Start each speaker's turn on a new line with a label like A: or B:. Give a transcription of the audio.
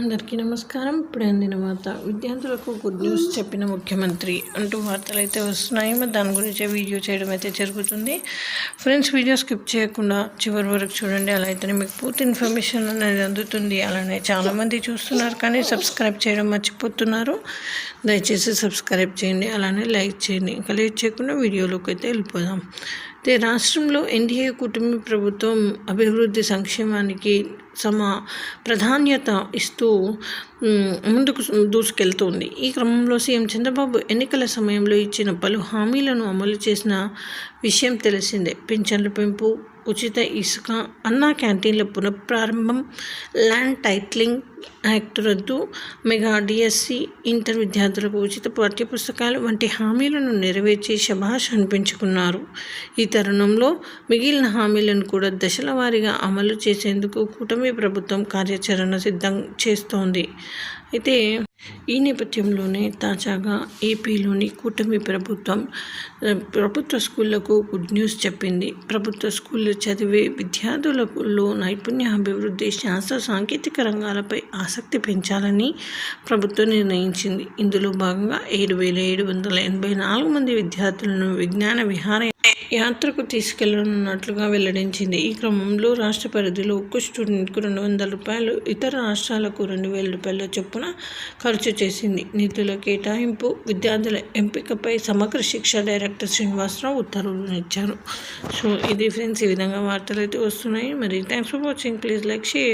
A: అందరికీ నమస్కారం. ఇప్పుడే అందిన వార్త. విద్యార్థులకు గుడ్ న్యూస్ చెప్పిన ముఖ్యమంత్రి అంటూ వార్తలు అయితే వస్తున్నాయి. మరి దాని గురించి వీడియో చేయడం అయితే జరుగుతుంది. ఫ్రెండ్స్ వీడియో స్కిప్ చేయకుండా చివరి వరకు చూడండి. అలా అయితేనే మీకు పూర్తి ఇన్ఫర్మేషన్ అనేది అందుతుంది. అలానే చాలామంది చూస్తున్నారు కానీ సబ్స్క్రైబ్ చేయడం మర్చిపోతున్నారు. దయచేసి సబ్స్క్రైబ్ చేయండి. అలానే లైక్ చేయండి. ఇంకా లేట్ చేయకుండా వీడియోలోకి అయితే వెళ్ళిపోదాం. అయితే రాష్ట్రంలో ఎన్డీఏ కుటుంబ ప్రభుత్వం అభివృద్ధి సంక్షేమానికి సమ ప్రాధాన్యత ఇస్తూ ముందుకు దూసుకెళ్తోంది. ఈ క్రమంలో సీఎం చంద్రబాబు ఎన్నికల సమయంలో ఇచ్చిన పలు హామీలను అమలు చేసిన విషయం తెలిసిందే. పింఛన్ల పెంపు ఉచిత ఇసుక అన్నా క్యాంటీన్ల పునఃప్రారంభం ల్యాండ్ టైట్లింగ్ యాక్ట్ రద్దు మెగా డిఎస్సి ఇంటర్ విద్యార్థులకు ఉచిత పాఠ్యపుస్తకాలు వంటి హామీలను నెరవేర్చి శభాష్ అనిపించుకున్నారు. ఈ తరుణంలో మిగిలిన హామీలను కూడా దశల వారీగా అమలు చేసేందుకు కూటమి ప్రభుత్వం కార్యాచరణ సిద్ధం చేస్తోంది. అయితే ఈ నేపథ్యంలోనే తాజాగా ఏపీలోని కూటమి ప్రభుత్వం ప్రభుత్వ స్కూళ్ళకు గుడ్ న్యూస్ చెప్పింది. ప్రభుత్వ స్కూల్లో చదివే విద్యార్థులలో నైపుణ్య అభివృద్ధి శాస్త్ర సాంకేతిక రంగాలపై ఆసక్తి పెంచాలని ప్రభుత్వం నిర్ణయించింది. ఇందులో భాగంగా ఏడు వేల ఏడు వందల ఎనభై నాలుగు మంది విద్యార్థులను విజ్ఞాన విహార యాత్రకు తీసుకెళ్ళనున్నట్లుగా వెల్లడించింది. ఈ క్రమంలో రాష్ట్ర పరిధిలో ఒక్క స్టూడెంట్కు రెండు వందల రూపాయలు ఇతర రాష్ట్రాలకు రెండు వేల రూపాయల చొప్పున ఖర్చు చేసింది. నిధుల కేటాయింపు విద్యార్థుల ఎంపికపై సమగ్ర శిక్ష డైరెక్టర్ శ్రీనివాసరావు ఉత్తర్వులు ఇచ్చారు. సో ఇది ఫ్రెండ్స్ ఈ విధంగా వార్తలు అయితే వస్తున్నాయి. మరి thanks for watching. Please like share.